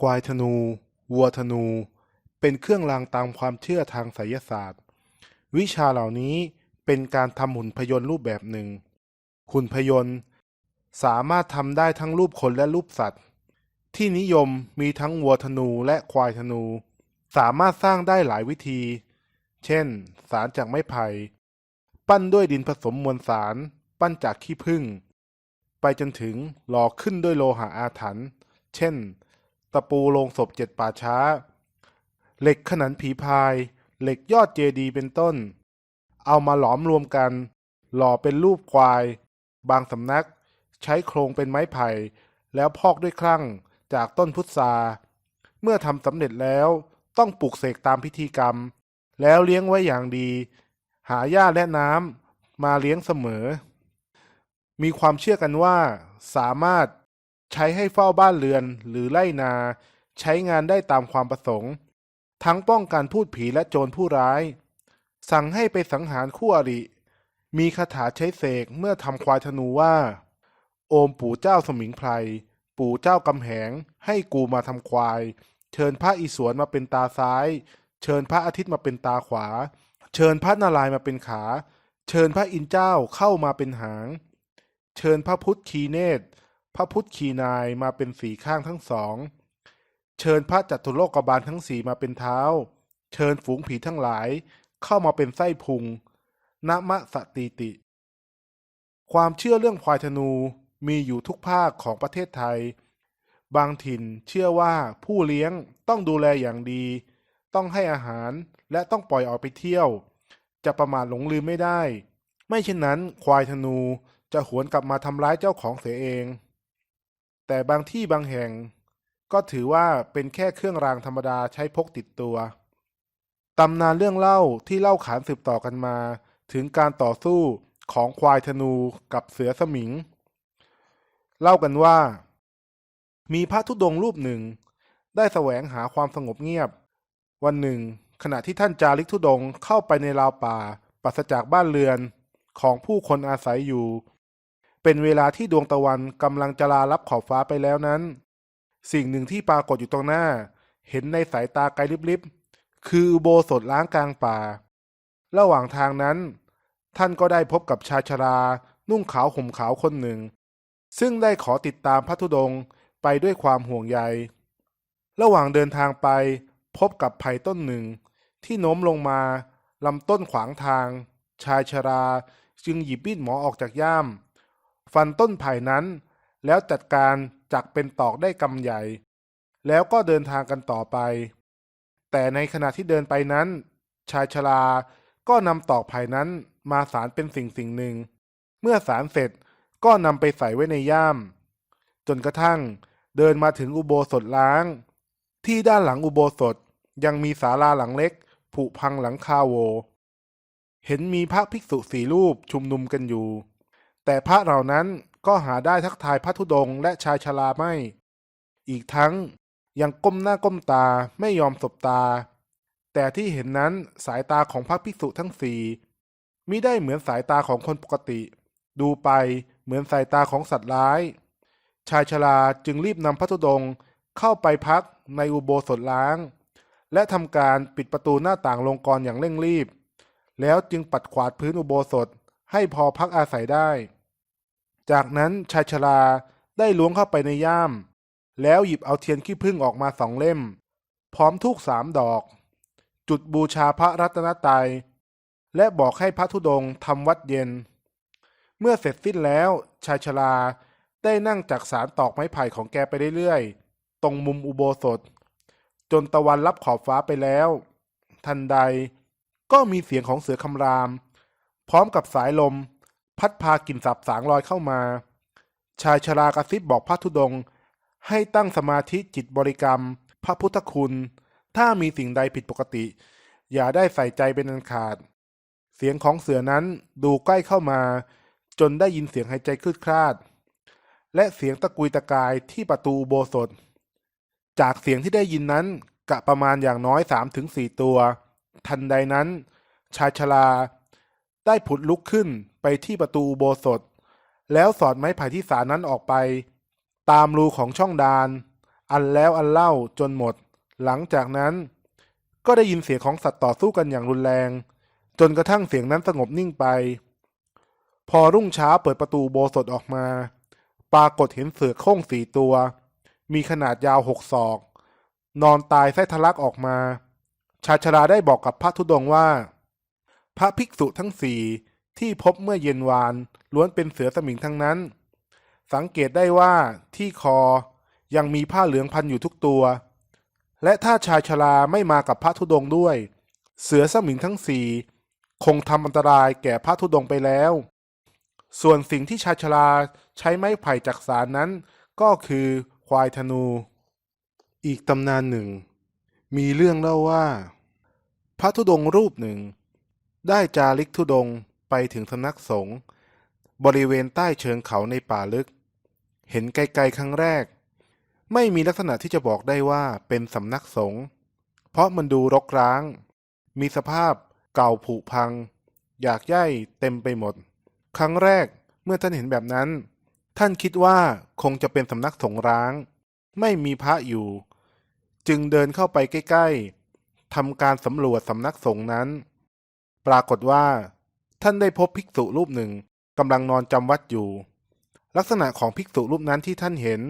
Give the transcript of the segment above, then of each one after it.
ควายธนู วัวธนู เป็นเครื่องรางตามความเชื่อทางไสยศาสตร์ วิชาเหล่านี้เป็นการทำหุ่นพยนต์รูปแบบหนึ่ง หุ่นพยนต์สามารถทำได้ทั้งรูปคนและรูปสัตว์ ที่นิยมมีทั้งวัวธนูและควายธนู สามารถสร้างได้หลายวิธี เช่น สารจากไม้ไผ่ ปั้นด้วยดินผสมมวลสาร ปั้นจากขี้ผึ้ง ไปจนถึงหล่อขึ้นด้วยโลหะอาถรรพ์ เช่น ตะปูโลงศพเจ็ดป่าช้า เหล็กขนันผีพาย เหล็กยอดเจดีเป็นต้น เอามาหลอมรวมกัน หล่อเป็นรูปควาย บางสำนักใช้โครงเป็นไม้ไผ่ แล้วพอกด้วยคลั่งจากต้นพุทราเมื่อทำสำเร็จแล้วต้องปลูกเสกตามพิธีกรรม แล้วเลี้ยงไว้อย่างดี หาหญ้าและน้ำมาเลี้ยงเสมอ มีความเชื่อกันว่า สามารถ ใช้ให้เฝ้าบ้านเรือนหรือไล่นา ใช้งานได้ตามความประสงค์ ทั้งป้องกันพูดผีและโจรผู้ร้าย สั่งให้ไปสังหารคู่อริ มีคาถาใช้เสกเมื่อทำควายธนูว่า โอมปู่เจ้าสมิงไพรปู่เจ้ากำแหง ให้กูมาทำควาย เชิญพระอิศวรมาเป็นตาซ้าย เชิญพระอาทิตย์มาเป็นตาขวา เชิญพระนารายมาเป็นขา เชิญพระอินเจ้าเข้ามาเป็นหาง เชิญพระพุทธคีเนตร พระพุทธคีนายมาเป็นสีข้างทั้งสอง เชิญพระจัตุโลกบาลทั้งสี่มาเป็นเท้า เชิญฝูงผีทั้งหลายเข้ามาเป็นไส้พุงนะมะสติติ ความเชื่อเรื่องควายธนูมีอยู่ทุกภาคของประเทศไทย บางถิ่นเชื่อว่าผู้เลี้ยงต้องดูแลอย่างดี ต้องให้อาหารและต้องปล่อยออกไปเที่ยว จะประมาทหลงลืมไม่ได้ ไม่เช่นนั้นควายธนูจะหวนกลับมาทำร้ายเจ้าของเสียเอง แต่บางที่บางแห่งก็ถือว่าเป็นแค่เครื่องรางธรรมดาใช้พกติดตัว ตำนานเรื่องเล่าที่เล่าขานสืบต่อกันมา ถึงการต่อสู้ของควายธนูกับเสือสมิง เล่ากันว่า มีพระธุดงค์รูปหนึ่ง ได้แสวงหาความสงบเงียบ วันหนึ่ง ขณะที่ท่านจาริกธุดงเข้าไปในราวป่าปราศจากบ้านเรือนของผู้คนอาศัยอยู่ เป็นเวลาที่ดวงตะวันกำลังจะลาลับขอบฟ้าไปแล้วนั้น สิ่งหนึ่งที่ปรากฏอยู่ตรงหน้า เห็นในสายตาไกลลิบๆ คืออุโบสถล้างกลางป่า ระหว่างทางนั้น ท่านก็ได้พบกับชายชรา นุ่งขาวห่มขาวคนหนึ่ง ซึ่งได้ขอติดตามพระธุดงค์ไปด้วยความห่วงใย ระหว่างเดินทางไปพบกับไผ่ต้นหนึ่ง ที่โน้มลงมาลำต้นขวางทาง ชายชราจึงหยิบมีดหมอออกจากย่าม ฟันต้นไผ่นั้น แล้วจัดการจักเป็นตอกได้กำใหญ่ แล้วก็เดินทางกันต่อไป แต่ในขณะที่เดินไปนั้น ชายชราก็นำตอกไผ่นั้นมาสารเป็นสิ่งสิ่งหนึ่ง เมื่อสารเสร็จก็นำไปใส่ไว้ในย่าม จนกระทั่งเดินมาถึงอุโบสถล้าง ที่ด้านหลังอุโบสถยังมีศาลาหลังเล็ก ผุพังหลังคาโว เห็นมีพระภิกษุสี่รูปชุมนุมกันอยู่ แต่พระเหล่านั้นก็หาได้ทักทายพระธุดงและชายชราไม่ อีกทั้งยังก้มหน้าก้มตาไม่ยอมสบตา แต่ที่เห็นนั้นสายตาของพระภิกษุทั้งสี่มิได้เหมือนสายตาของคนปกติ ดูไปเหมือนสายตาของสัตว์ร้าย ชายชราจึงรีบนำพระธุดงเข้าไปพักในอุโบสถล้าง และทำการปิดประตูหน้าต่างลงกรอย่างเร่งรีบ แล้วจึงปัดขวาดพื้นอุโบสถให้พอพักอาศัยได้ จากนั้นชายชราได้ล้วงเข้าไปในย่าม แล้วหยิบเอาเทียนขี้ผึ้งออกมาสองเล่ม พร้อมทูกสามดอก จุดบูชาพระรัตนตรัย และบอกให้พระธุดงทำวัดเย็น เมื่อเสร็จสิ้นแล้วชายชราได้นั่งจากสารตอกไม้ไผ่ของแกไปเรื่อยๆ ตรงมุมอุโบสถ จนตะวันรับขอบฟ้าไปแล้ว ทันใดก็มีเสียงของเสือคำราม พร้อมกับสายลม พัดพากลิ่นสับสางลอยเข้ามา ชายชรากระซิบบอกพระธุดงค์ให้ตั้งสมาธิจิตบริกรรม พระพุทธคุณ ถ้ามีสิ่งใดผิดปกติ อย่าได้ใส่ใจเป็นอันขาด เสียงของเสือนั้นดูใกล้เข้ามา จนได้ยินเสียงหายใจคลืดคลาด และเสียงตะกุยตะกายที่ประตูอุโบสถ จากเสียงที่ได้ยินนั้นกะประมาณอย่างน้อยสามถึงสี่ตัว ทันใดนั้น ชายชราได้ผุดลุกขึ้น ไปที่ประตูโบสถ แล้วสอดไม้ไผ่ที่สารนั้นออกไป ตามรูของช่องดาน อันแล้วอันเล่าจนหมด หลังจากนั้น ก็ได้ยินเสียงของสัตว์ต่อสู้กันอย่างรุนแรง จนกระทั่งเสียงนั้นสงบนิ่งไป พอรุ่งเช้าเปิดประตูโบสถออกมา ปรากฏเห็นเสือโคร่งสี่ตัว มีขนาดยาวหกศอก นอนตายไส้ทะลักออกมา ชาชราได้บอกกับพระธุดงว่าพระภิกษุทั้งสี่ ที่พบเมื่อเย็นวานล้วนเป็นเสือสมิงทั้งนั้น สังเกตได้ว่าที่คอยังมีผ้าเหลืองพันอยู่ทุกตัว และถ้าชายชราไม่มากับพระธุดงด้วย เสือสมิงทั้งสี่คงทำอันตรายแก่พระธุดงไปแล้ว ส่วนสิ่งที่ชายชราใช้ไม้ไผ่จักสารนั้น ก็คือควายธนู อีกตำนานหนึ่ง มีเรื่องเล่าว่า พระธุดงรูปหนึ่ง ได้จาริกธุดง ไปถึงสำนักสงฆ์บริเวณใต้เชิงเขาในป่าลึก เห็นไกลๆครั้งแรก ไม่มีลักษณะที่จะบอกได้ว่าเป็นสำนักสงฆ์เพราะมันดูรกร้าง มีสภาพเก่าผุพัง อยากย่ายเต็มไปหมด ครั้งแรกเมื่อท่านเห็นแบบนั้น ท่านคิดว่าคงจะเป็นสำนักสงฆ์ร้าง ไม่มีพระอยู่ จึงเดินเข้าไปใกล้ ๆทำการสำรวจสำนักสงฆ์นั้น ปรากฏว่า ท่านได้พบภิกษุรูปหนึ่งกำลังนอนจำวัดอยู่ ลักษณะของภิกษุรูปนั้นที่ท่านเห็น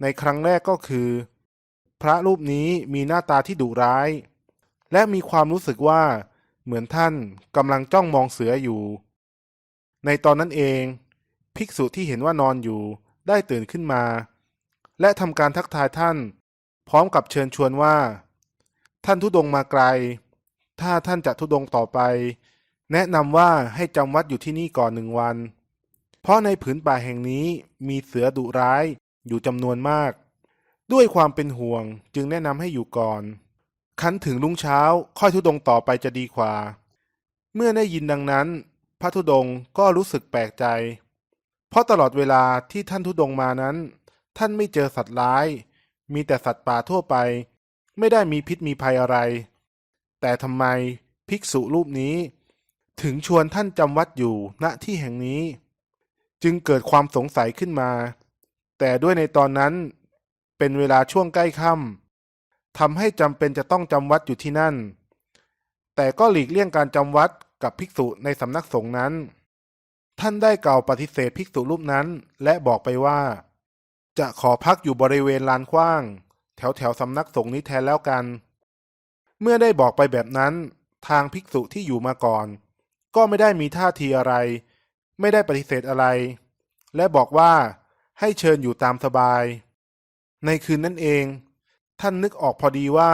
ในครั้งแรกก็คือ พระรูปนี้มีหน้าตาที่ดุร้าย และมีความรู้สึกว่า เหมือนท่านกำลังจ้องมองเสืออยู่ ในตอนนั้นเอง ภิกษุที่เห็นว่านอนอยู่ได้ตื่นขึ้นมา และทำการทักทายท่าน พร้อมกับเชิญชวนว่า ท่านทุดงมาไกล ถ้าท่านจะทุดงต่อไป แนะนำว่าให้จำวัดอยู่ที่นี่ก่อนหนึ่งวัน เพราะในผืนป่าแห่งนี้มีเสือดุร้ายอยู่จำนวนมาก ด้วยความเป็นห่วงจึงแนะนำให้อยู่ก่อน คันถึงรุ่งเช้าค่อยทุดงต่อไปจะดีกว่า เมื่อได้ยินดังนั้น พระธุดงก็รู้สึกแปลกใจ เพราะตลอดเวลาที่ท่านทุดงมานั้น ท่านไม่เจอสัตว์ร้าย มีแต่สัตว์ป่าทั่วไป ไม่ได้มีพิษมีภัยอะไร แต่ทำไมภิกษุรูปนี้ ถึงชวนท่านจำวัดอยู่ณที่แห่งนี้ จึงเกิดความสงสัยขึ้นมา แต่ด้วยในตอนนั้นเป็นเวลาช่วงใกล้ค่ำทำให้จำเป็นจะต้องจำวัดอยู่ที่นั่น แต่ก็หลีกเลี่ยงการจำวัดกับภิกษุในสำนักสงฆ์นั้น ท่านได้กล่าวปฏิเสธภิกษุรูปนั้นและบอกไปว่า จะขอพักอยู่บริเวณลานกว้าง แถวแถวสำนักสงฆ์นี้แทนแล้วกัน เมื่อได้บอกไปแบบนั้น ทางภิกษุที่อยู่มาก่อน ก็ไม่ได้มีท่าทีอะไร ไม่ได้ปฏิเสธอะไร และบอกว่าให้เชิญอยู่ตามสบาย ในคืนนั้นเอง ท่านนึกออกพอดีว่า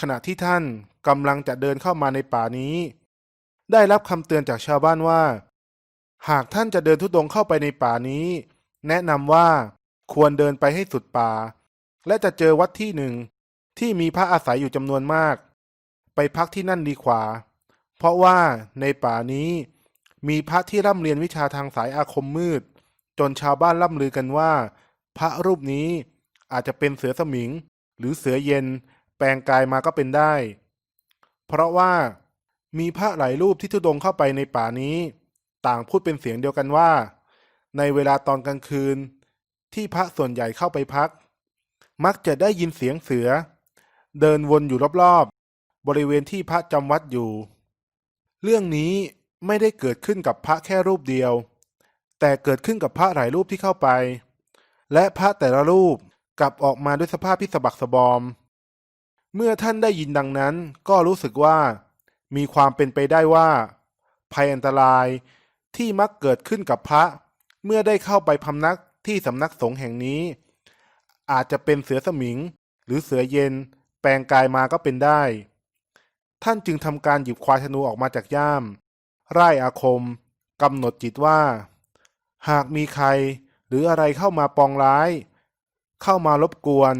ขณะที่ท่านกำลังจะเดินเข้ามาในป่านี้ ได้รับคำเตือนจากชาวบ้านว่า หากท่านจะเดินทุดงเข้าไปในป่านี้ แนะนำว่าควรเดินไปให้สุดป่า และจะเจอวัดที่หนึ่งที่มีพระอาศัยอยู่จำนวนมาก ไปพักที่นั่นดีกว่า เพราะว่าในป่านี้มีพระที่ร่ำเรียนวิชาทางสายอาคมมืด จนชาวบ้านล่ำลือกันว่า พระรูปนี้อาจจะเป็นเสือสมิง หรือเสือเย็น แปลงกายมาก็เป็นได้ เพราะว่ามีพระหลายรูปที่ทุดงเข้าไปในป่านี้ ต่างพูดเป็นเสียงเดียวกันว่า ในเวลาตอนกลางคืน ที่พระส่วนใหญ่เข้าไปพัก มักจะได้ยินเสียงเสือ เดินวนอยู่รอบๆบริเวณที่พระจำวัดอยู่ เรื่องนี้ไม่ได้เกิดขึ้นกับพระแค่รูปเดียว แต่เกิดขึ้นกับพระหลายรูปที่เข้าไป และพระแต่ละรูปกลับออกมาด้วยสภาพที่สะบักสะบอม เมื่อท่านได้ยินดังนั้นก็รู้สึกว่า มีความเป็นไปได้ว่า ภัยอันตรายที่มักเกิดขึ้นกับพระ เมื่อได้เข้าไปพำนักที่สำนักสงฆ์แห่งนี้ อาจจะเป็นเสือสมิง หรือเสือเย็น แปลงกายมาก็เป็นได้ ท่านจึงทำการหยิบควายธนูออกมาจากย่าม ไร่อาคมกำหนดจิตว่า หากมีใครหรืออะไรเข้ามาปองร้าย เข้ามารบกวน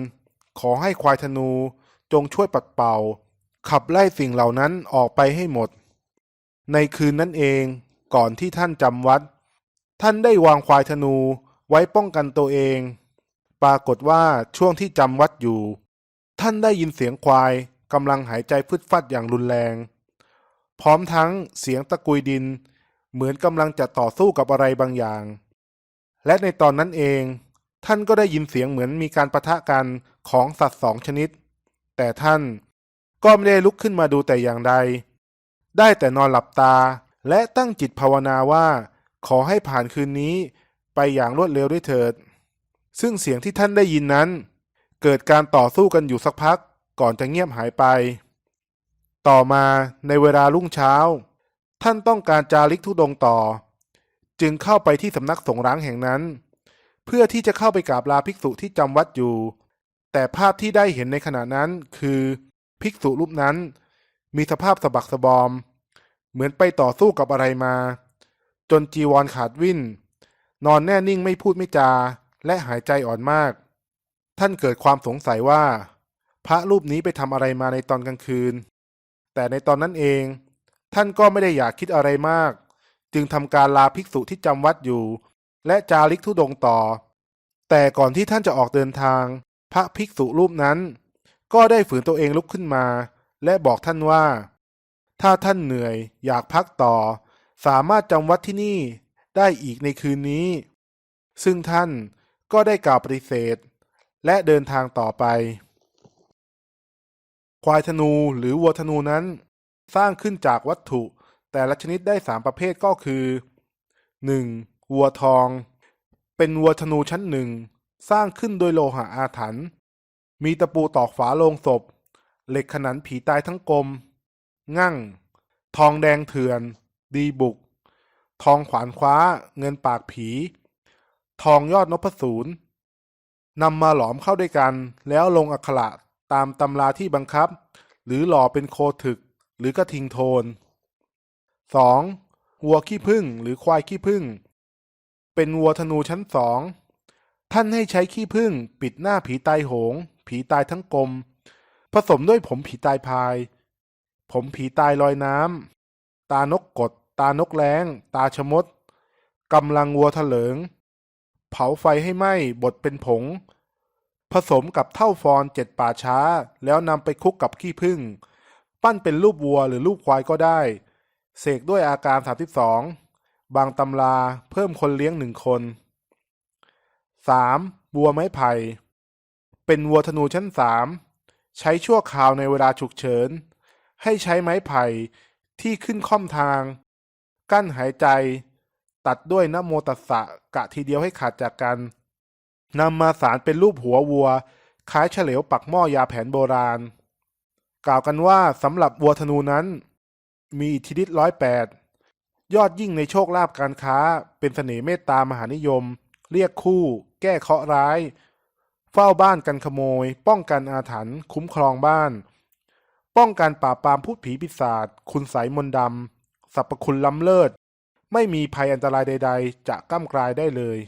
ขอให้ควายธนูจงช่วยปัดเป่า ขับไล่สิ่งเหล่านั้นออกไปให้หมด ในคืนนั้นเองก่อนที่ท่านจำวัด ท่านได้วางควายธนูไว้ป้องกันตัวเอง ปรากฏว่าช่วงที่จำวัดอยู่ ท่านได้ยินเสียงควาย กำลังหายใจพึดฟัดอย่างรุนแรง พร้อมทั้งเสียงตะกุยดิน เหมือนกำลังจะต่อสู้กับอะไรบางอย่าง และในตอนนั้นเอง ท่านก็ได้ยินเสียงเหมือนมีการประทะกันของสัตว์สองชนิด แต่ท่านก็ไม่ได้ลุกขึ้นมาดูแต่อย่างใด ได้แต่นอนหลับตาและตั้งจิตภาวนาว่าขอให้ผ่านคืนนี้ไปอย่างรวดเร็วด้วยเถิด ซึ่งเสียงที่ท่านได้ยินนั้น เกิดการต่อสู้กันอยู่สักพัก ก่อนจะเงียบหายไป ต่อมาในเวลารุ่งเช้า ท่านต้องการจาริกทุดงต่อ จึงเข้าไปที่สำนักสงฆ์ร้างแห่งนั้น เพื่อที่จะเข้าไปกราบลาภิกษุที่จำวัดอยู่ แต่ภาพที่ได้เห็นในขณะนั้นคือภิกษุรูปนั้นมีสภาพสะบักสะบอม เหมือนไปต่อสู้กับอะไรมา จนจีวรขาดวิ่น นอนแน่นิ่งไม่พูดไม่จา และหายใจอ่อนมาก ท่านเกิดความสงสัยว่า พระรูปนี้ไปทำอะไรมาในตอนกลางคืน แต่ในตอนนั้นเอง ท่านก็ไม่ได้อยากคิดอะไรมาก จึงทำการลาภิกษุที่จำวัดอยู่ และจาริกทุดงต่อ แต่ก่อนที่ท่านจะออกเดินทาง พระภิกษุรูปนั้น ก็ได้ฝืนตัวเองลุกขึ้นมา และบอกท่านว่า ถ้าท่านเหนื่อยอยากพักต่อ สามารถจำวัดที่นี่ได้อีกในคืนนี้ ซึ่งท่านก็ได้กล่าวปฏิเสธ และเดินทางต่อไป ควายธนูหรือวัวธนูนั้น สร้างขึ้นจากวัตถุ แต่ละชนิดได้สามประเภทก็คือ 1. วัวทอง เป็นวัวธนูชั้นหนึ่ง สร้างขึ้นโดยโลหะอาถรรพ์มีตะปูตอกฝาโลงศพ เหล็กขนันผีตายทั้งกลมงั่ง ทองแดงเถื่อน ดีบุก ทองขวานคว้า เงินปากผี ทองยอดนพสูรนำมาหลอมเข้าด้วยกัน แล้วลงอักขระ ตามตำราที่บังคับ หรือหล่อเป็นโคถึก หรือกระทิงโทน 2. วัวขี้ผึ้งหรือควายขี้ผึ้งเป็นวัวธนูชั้นสองท่านให้ใช้ขี้ผึ้งปิดหน้าผีตายโหง ผีตายทั้งกลม ผสมด้วยผมผีตายพาย ผมผีตายลอยน้ำตานกกด ตานกแร้ง ตาชะมดกำลังวัวเถลิง เผาไฟให้ไหม้บดเป็นผง ผสมกับเท่าฟอนเจ็ดป่าช้า แล้วนำไปคลุกกับขี้ผึ้งปั้นเป็นรูปวัวหรือรูปควายก็ได้ เสกด้วยอาการ 32 บางตำราเพิ่มคนเลี้ยงหนึ่งคน 3. วัวไม้ไผ่ เป็นวัวธนูชั้น 3 ใช้ชั่วคราวในเวลาฉุกเฉิน ให้ใช้ไม้ไผ่ที่ขึ้นค่อมทาง กั้นหายใจ ตัดด้วยนโมตัสสะกะทีเดียวให้ขาดจากกัน นำมาสารเป็นรูปหัววัว คล้ายเฉลวปักหม้อยาแผนโบราณ กล่าวกันว่าสำหรับวัวธนูนั้น มีอิทธิฤทธิ์ร้อยแปดยอดยิ่งในโชคลาภการค้า เป็นเสน่ห์เมตตามหานิยม เรียกคู่ แก้เคราะห์ร้าย เฝ้าบ้านกันขโมย ป้องกันอาถรรพ์คุ้มครองบ้าน ป้องกันปราบปรามพูดผีปีศาจคุณไสยมนต์ดำสรรพคุณล้ำเลิศ ไม่มีภัยอันตรายใด ๆ จะก้ำกลายได้เลย